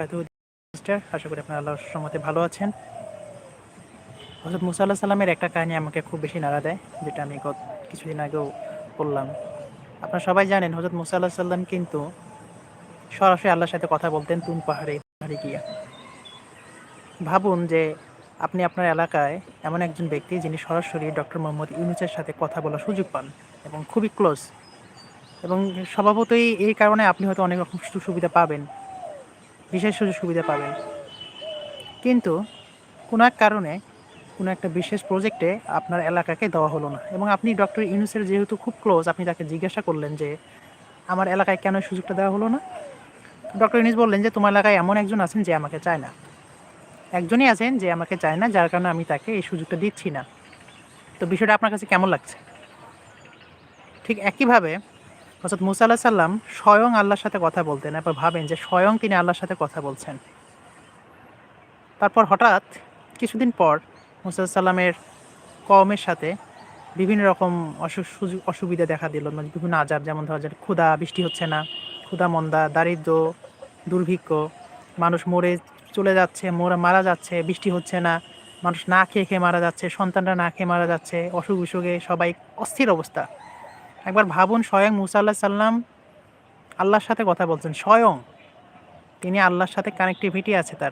আশা করি আপনারা আল্লাহর রহমতে ভালো আছেন। হজরত মুসা আল্লাহ সাল্লামের একটা কাহিনী আমাকে খুব বেশি নাড়া দেয়, যেটা আমি গত কিছুদিন আগেও বললাম। আপনারা সবাই জানেন হজরত মুসা আল্লাহ সাল্লাম কিন্তু সরাসরি আল্লাহর সাথে কথা বলতেন তুন পাহাড়ে পাহাড়ে গিয়া। ভাবুন যে আপনি আপনার এলাকায় এমন একজন ব্যক্তি যিনি সরাসরি ডক্টর মোহাম্মদ ইউনুসের সাথে কথা বলার সুযোগ পান এবং খুবই ক্লোজ এবং স্বভাবতই এই কারণে আপনি হয়তো অনেক রকম সুযোগ সুবিধা পাবেন। বিশেষ সুযোগ সুবিধা পাবেন। কিন্তু কোনো এক কারণে, কোনো একটা বিশেষ প্রজেক্টে আপনার এলাকাকে দেওয়া হলো না। এবং আপনি ডক্টর ইউনুসের যেহেতু খুব ক্লোজ আপনি তাকে জিজ্ঞাসা করলেন যে, আমার এলাকায় কেন সুযোগটা দেওয়া হলো না? ডক্টর ইউনুস বললেন যে, তোমার এলাকায় এমন একজন আছেন যে আমাকে চায় না। একজনই আছেন যে আমাকে চায় না, যার কারণে আমি তাকে এই সুযোগটা দিচ্ছি না। তো বিষয়টা আপনার কাছে কেমন লাগছে? ঠিক একইভাবে হজরত মুসা আল্লাহ সাল্লাম স্বয়ং আল্লাহর সাথে কথা বলতেন। এরপর ভাবেন যে স্বয়ং তিনি আল্লাহর সাথে কথা বলছেন। তারপর হঠাৎ কিছুদিন পর মুসা সাল্লামের কমের সাথে বিভিন্ন রকম অসু সুযোগ অসুবিধা দেখা দিল। মানে বিভিন্ন আজাব, যেমন ধরা যায় ক্ষুধা, বৃষ্টি হচ্ছে না, ক্ষুধা, মন্দা, দারিদ্র, দুর্ভিক্ষ, মানুষ মরে চলে যাচ্ছে, মোরা, মারা যাচ্ছে, বৃষ্টি হচ্ছে না, মানুষ না খেয়ে খেয়ে মারা যাচ্ছে, সন্তানরা না খেয়ে মারা যাচ্ছে অসুখ বিসুখে সবাই অস্থির অবস্থা। একবার ভাবুন, স্বয়ং মুসা আল্লাহ সাল্লাম আল্লাহর সাথে কথা বলছেন। স্বয়ং। তিনি আল্লাহর সাথে কানেক্টিভিটি আছে তার।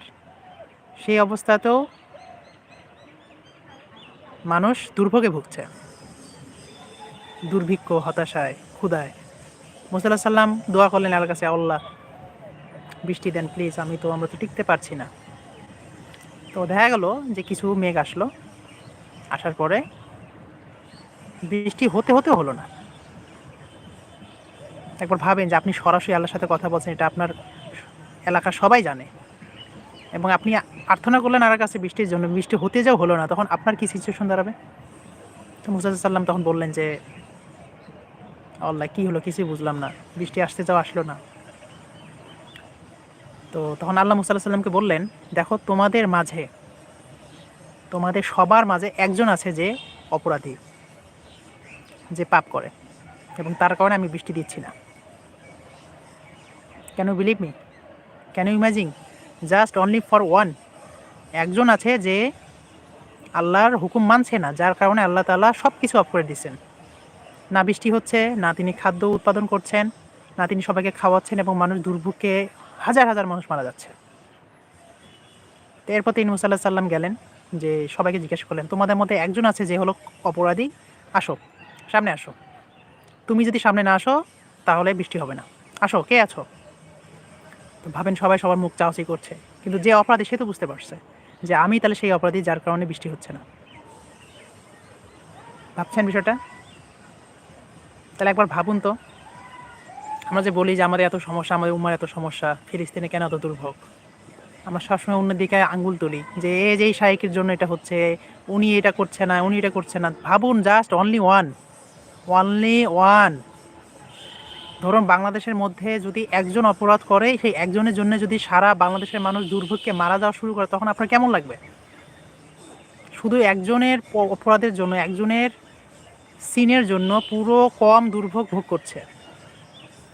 সেই অবস্থাতেও মানুষ দুর্ভোগে ভুগছে। দুর্ভিক্ষ, হতাশায়, ক্ষুধায়। মুসাল্লাহ সাল্লাম দোয়া করলেন, আল্লাহর কাছে আল্লাহ, বৃষ্টি দেন প্লিজ আমি তো, আমরা তো টিকতে পারছি না। তো দেখা গেল যে কিছু মেঘ আসলো। আসার পরে বৃষ্টি হতে হতে হলো না। একবার ভাবেন যে আপনি সরাসরি আল্লাহর সাথে কথা বলছেন, এটা আপনার এলাকা সবাই জানে। এবং আপনি প্রার্থনা করলেন আর কাছে বৃষ্টির জন্য, বৃষ্টি হতে যাও হলো না, তখন আপনার কি সিচুয়েশন দাঁড়াবে? তো মুসাদ সাল্লাম তখন বললেন যে, আল্লাহ, কি হলো? কিছুই বুঝলাম না। বৃষ্টি আসতে যাও, আসলো না। তো তখন আল্লাহ মুসা সাল্লামকে বললেন, দেখো, তোমাদের মাঝে, তোমাদের সবার মাঝে একজন আছে যে অপরাধী, যে পাপ করে। এবং তার কারণে আমি বৃষ্টি দিচ্ছি না। Can you believe me can you imagine just only for one একজন আছে যে আল্লাহর হুকুম মানছে না, যার কারণে আল্লাহ তাআলা সব কিছু অফ করে দিচ্ছেন না বৃষ্টি হচ্ছে, না তিনি খাদ্য উৎপাদন করছেন, না তিনি সবাইকে খাওয়াচ্ছেন এবং মানুষ দুর্ভোগে হাজার হাজার মানুষ মারা যাচ্ছে। এরপর তিনি মুসাল্লাহ সাল্লাম গেলেন, যে সবাইকে জিজ্ঞেস করলেন, তোমাদের মধ্যে একজন আছে যে হলো অপরাধী? আসো, সামনে আসো। তুমি যদি সামনে না আসো, তাহলে বৃষ্টি হবে না। আসো, কে আছো? ভাবেন সবাই সবার মুখ চাওয়াচি করছে। কিন্তু যে অপরাধী, সে তো বুঝতে পারছে যে আমি তাহলে সেই অপরাধী যার কারণে বৃষ্টি হচ্ছে না। ভাবছেন বিষয়টা? তাহলে একবার ভাবুন তো। আমরা যে বলি যে আমাদের এত সমস্যা, আমাদের উম্মার এত সমস্যা, ফিলিস্তিনে কেন এত দুর্ভোগ? আমরা সবসময় অন্য দিকে আঙ্গুল তুলি যে এ যে এই শাইকের জন্য এটা হচ্ছে, উনি এটা করছে না, উনি এটা করছে না। ভাবুন just only one only one ধরুন বাংলাদেশের মধ্যে যদি একজন অপরাধ করে, সেই একজনের জন্য যদি সারা বাংলাদেশের মানুষ দুর্ভোগকে মারা যাওয়া শুরু করে, তখন আপনার কেমন লাগবে? শুধু একজনের অপরাধের জন্য, একজনের সিনের জন্য পুরো কম দুর্ভোগ ভোগ করছে।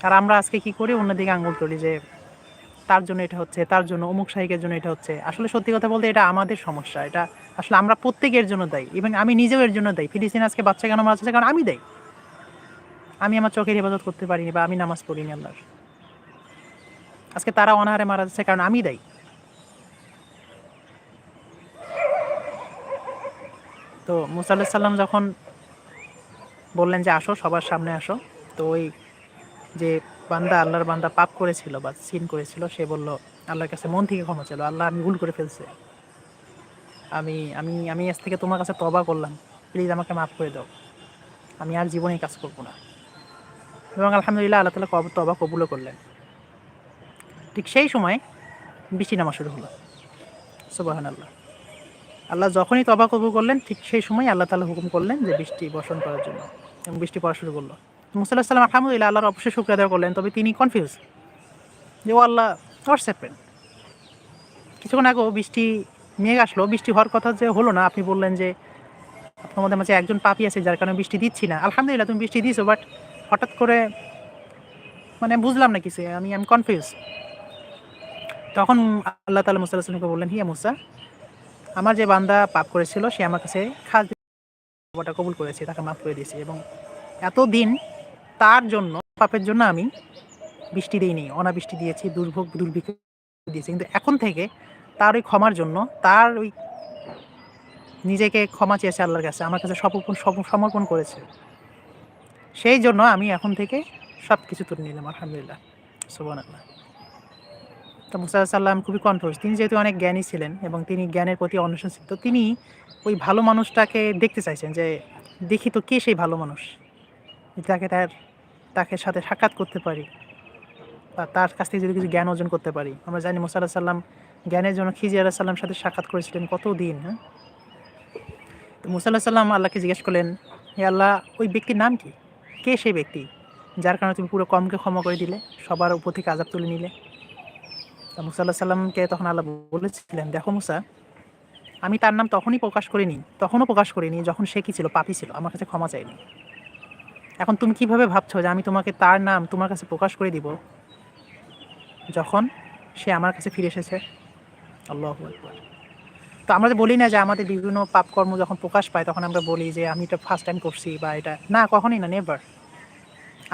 আর আমরা আজকে কি করি? অন্যদিকে আঙুল তুলি যে তার জন্য এটা হচ্ছে, তার জন্য, অমুক সাহিকের জন্য এটা হচ্ছে। আসলে সত্যি কথা বলতে এটা আমাদের সমস্যা। এটা আসলে আমরা প্রত্যেকের জন্য দায়ী। এবং আমি নিজেও এর জন্য দায়ী। ফিলিস্তিন আজকে বাচ্চা কেন মারা যাচ্ছে? কারণ আমি দেই আমি আমার চোখের হেফাজত করতে পারিনি বা আমি নামাজ পড়িনি আল্লাহর। আজকে তারা অনাহারে মারা যাচ্ছে, কারণ আমি দেই তো মুসাল্লাহ সাল্লাম যখন বললেন যে আসো, সবার সামনে আসো, তো ওই যে বান্দা আল্লাহর বান্দা পাপ করেছিল বা সিন করেছিল, সে বলল, আল্লাহর কাছে মন থেকে ক্ষমা ছিল আল্লাহ আমি ভুল করে ফেলছে। আমি আমি আমি আজ থেকে তোমার কাছে তবা করলাম। প্লিজ আমাকে মাফ করে দাও। আমি আর জীবনে কাজ করব না। এবং আলহামদুলিল্লাহ আল্লাহ তালা কব তবা কবুলও করলেন। ঠিক সেই সময় বৃষ্টি নামা শুরু হলো। সুবাহান আল্লাহ আল্লাহ যখনই তবা কবুল করলেন, ঠিক সেই সময় আল্লাহ তালা হুকুম করলেন যে বৃষ্টি বর্ষণ করার জন্য এবং বৃষ্টি পড়া শুরু করল। মুসাল্লাহ সাল্লাম আলহামদুলিল্লাহ আল্লাহর অবশ্যই শুক্রিয়া দেওয়া করলেন, তবে তিনি কনফিউজ যে ও আল্লাহ হোয়াটস হ্যাপেন কিছুক্ষণ আগেও বৃষ্টি মেঘ আসলো, বৃষ্টি হওয়ার কথা যে হলো না, আপনি বললেন যে আপনাদের মাঝে একজন পাপি আছে যার কারণে বৃষ্টি দিচ্ছি না। আলহামদুলিল্লাহ, তুমি বৃষ্টি দিয়েছ বাট হঠাৎ করে মানে বুঝলাম না কিছু, আমি আমি কনফিউজ তখন আল্লাহ তালা মুসা আলাহিসামকে বললেন হিয়া মুসা, আমার যে বান্দা পাপ করেছিল, সে আমার কাছে খাস ওটা কবুল করেছে, তাকে মাফ করে দিয়েছে এবং এতদিন তার জন্য, পাপের জন্য আমি বৃষ্টি দিইনি, অনাবৃষ্টি দিয়েছি, দুর্ভোগ, দুর্ভিক্ষ দিয়েছি। কিন্তু এখন থেকে তার ওই ক্ষমার জন্য, তার ওই নিজেকে ক্ষমা চেয়েছে আল্লাহর কাছে, আমার কাছে সমর্পণ করেছে। সেই জন্য আমি এখন থেকে সব কিছু তুলে নিলাম, আলহামদুলিল্লাহ। সোবান আল্লাহ তো সাল্লাম খুবই কনফিউজ তিনি যেহেতু অনেক জ্ঞানী ছিলেন এবং তিনি জ্ঞানের প্রতি অনুশীল তো তিনি ওই ভালো মানুষটাকে দেখতে চাইছেন যে, দেখি তো কে সেই ভালো মানুষ? যাকে তার, তাকে সাথে সাক্ষাৎ করতে পারি বা তার কাছ থেকে যদি কিছু জ্ঞান অর্জন করতে পারি। আমরা জানি মুসা আল্লাহ সাল্লাম জ্ঞানের জন্য খিজি আল্লাহ সাল্লাম সাথে সাক্ষাৎ করেছিলেন কত দিন হ্যাঁ? তো মুসা আল্লাহ সাল্লাম আল্লাহকে জিজ্ঞেস করলেন, হে আল্লাহ, ওই ব্যক্তির নাম কি? কে সেই ব্যক্তি? যার কারণে তুমি পুরো কমকে ক্ষমা করে দিলে, সবার উপর থেকে আজাব তুলে নিলে। তা মুসা আল্লাহ সাল্লামকে তখন আল্লাহ বলেছিলেন, দেখো মুসা, আমি তার নাম তখনই প্রকাশ করিনি, তখনও প্রকাশ করিনি যখন সে কি ছিল, পাপি ছিল, আমার কাছে ক্ষমা চাইনি এখন তুমি কীভাবে ভাবছ যে আমি তোমাকে তার নাম তোমার কাছে প্রকাশ করে দিব যখন সে আমার কাছে ফিরে এসেছে? আল্লাহ তো আমরা যে বলি না যে আমাদের বিভিন্ন পাপকর্ম যখন প্রকাশ পায়, তখন আমরা বলি যে আমি এটা ফার্স্ট টাইম করছি বা এটা না, কখনই না নেভার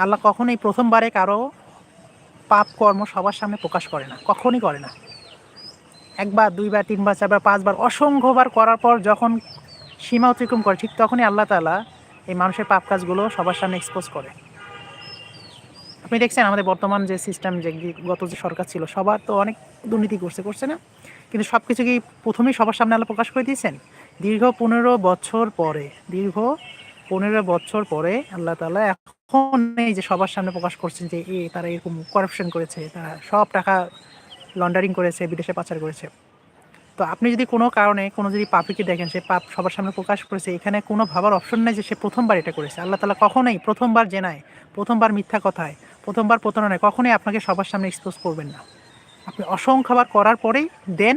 আল্লাহ কখনোই প্রথমবারে কারও পাপ কর্ম সবার সামনে প্রকাশ করে না, কখনই করে না। একবার, দুইবার, তিনবার, চারবার, পাঁচবার, অসংখ্যবার করার পর যখন সীমা অতিক্রম করে, ঠিক তখনই আল্লাহ তালা এই মানুষের পাপ কাজগুলো সবার সামনে এক্সপোজ করে। আপনি দেখছেন আমাদের বর্তমান যে সিস্টেম যে গত যে সরকার ছিল, সবার তো অনেক দুর্নীতি করছে করছে না? কিন্তু সব কিছু কি প্রথমেই সবার সামনে আল্লাহ প্রকাশ করে দিয়েছেন? দীর্ঘ পনেরো বছর পরে, দীর্ঘ পনেরো বছর পরে আল্লাহ তালা এখন এই যে সবার সামনে প্রকাশ করছেন যে এ, তারা এরকম করাপশন করেছে, তারা সব টাকা লন্ডারিং করেছে, বিদেশে পাচার করেছে। তো আপনি যদি কোনো কারণে, কোনো যদি পাপিকে দেখেন, সে পাপ সবার সামনে প্রকাশ করেছে, এখানে কোনো ভাবার অপশন নেই যে সে প্রথমবার এটা করেছে। আল্লাহ তালা কখনোই প্রথমবার জেনায়, প্রথমবার মিথ্যা কথায়, প্রথমবার প্রতারণায় কখনোই আপনাকে সবার সামনে এক্সপোজ করবেন না। আপনি অসংখ্যবার করার পরেই দেন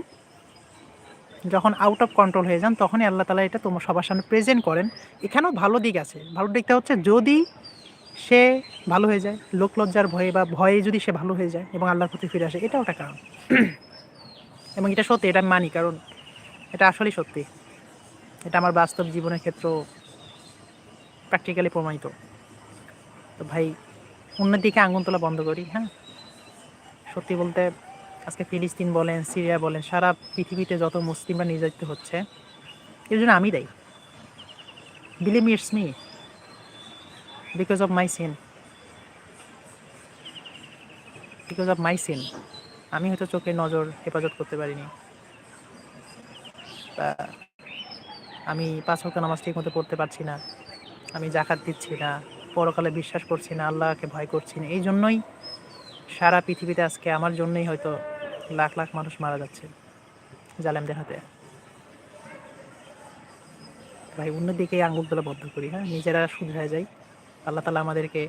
যখন আউট অফ কন্ট্রোল হয়ে যান, তখনই আল্লাহ তালা এটা তোমার সবার সামনে প্রেজেন্ট করেন। এখানেও ভালো দিক আছে। ভালো দিকটা হচ্ছে যদি সে ভালো হয়ে যায়, লোক লজ্জার ভয়ে বা ভয়ে যদি সে ভালো হয়ে যায় এবং আল্লাহর প্রতি ফিরে আসে, এটাও একটা কারণ। এবং এটা সত্যি, এটা আমি মানি, কারণ এটা আসলেই সত্যি। এটা আমার বাস্তব জীবনের ক্ষেত্র প্র্যাকটিক্যালি প্রমাণিত। তো ভাই অন্যের দিকে আঙুন তোলা বন্ধ করি হ্যাঁ? সত্যি বলতে আজকে ফিলিস্তিন বলেন, সিরিয়া বলেন, সারা পৃথিবীতে যত মুসলিমরা নির্যাতিত হচ্ছে, এর জন্য আমি দেয়। Believe it's me because of my sin because of my sin আমি হয়তো চোখের নজর হেফাজত করতে পারিনি। আমি পাঁচ ওয়াক্ত নামাজ ঠিক মতো পড়তে পারছি না, আমি জাকাত দিচ্ছি না, পরকালে বিশ্বাস করছি না, আল্লাহকে ভয় করছি না। এই জন্যই সারা পৃথিবীতে আজকে আমার জন্যই হয়তো লাখ লাখ মানুষ মারা যাচ্ছে জালেমদের হাতে। ভাই, অন্যদিকে আঙ্গুল তোলা বদ্ধ করি হ্যাঁ? নিজেরা শুধরে যাই। আল্লাহ তালা আমাদেরকে,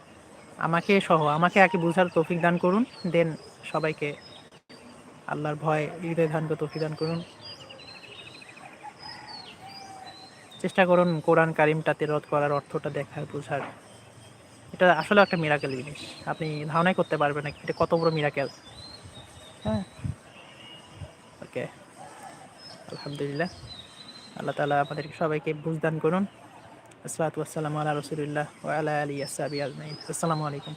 আমাকে সহ, আমাকে আগে বোঝার তৌফিক দান করুন, দেন সবাইকে আল্লাহর ভয়, হৃদয় ধান তৌফিক দান করুন। চেষ্টা করুন কোরআন কারিমটাতে রদ করার অর্থটা দেখার, বোঝার। এটা আসলে একটা মিরাকেল জিনিস। আপনি ধারণাই করতে পারবেন না, এটা কত বড় মিরাকেল হ্যাঁ? ওকে আলহামদুলিল্লাহ। আল্লাহ তালা আমাদেরকে সবাইকে বুঝদান করুন। আসসালাতু আসসালাম আলা রসুলিল্লাহ আলাহ আলা আলি আসসাবি আজমাইন। আসসালামু আলাইকুম।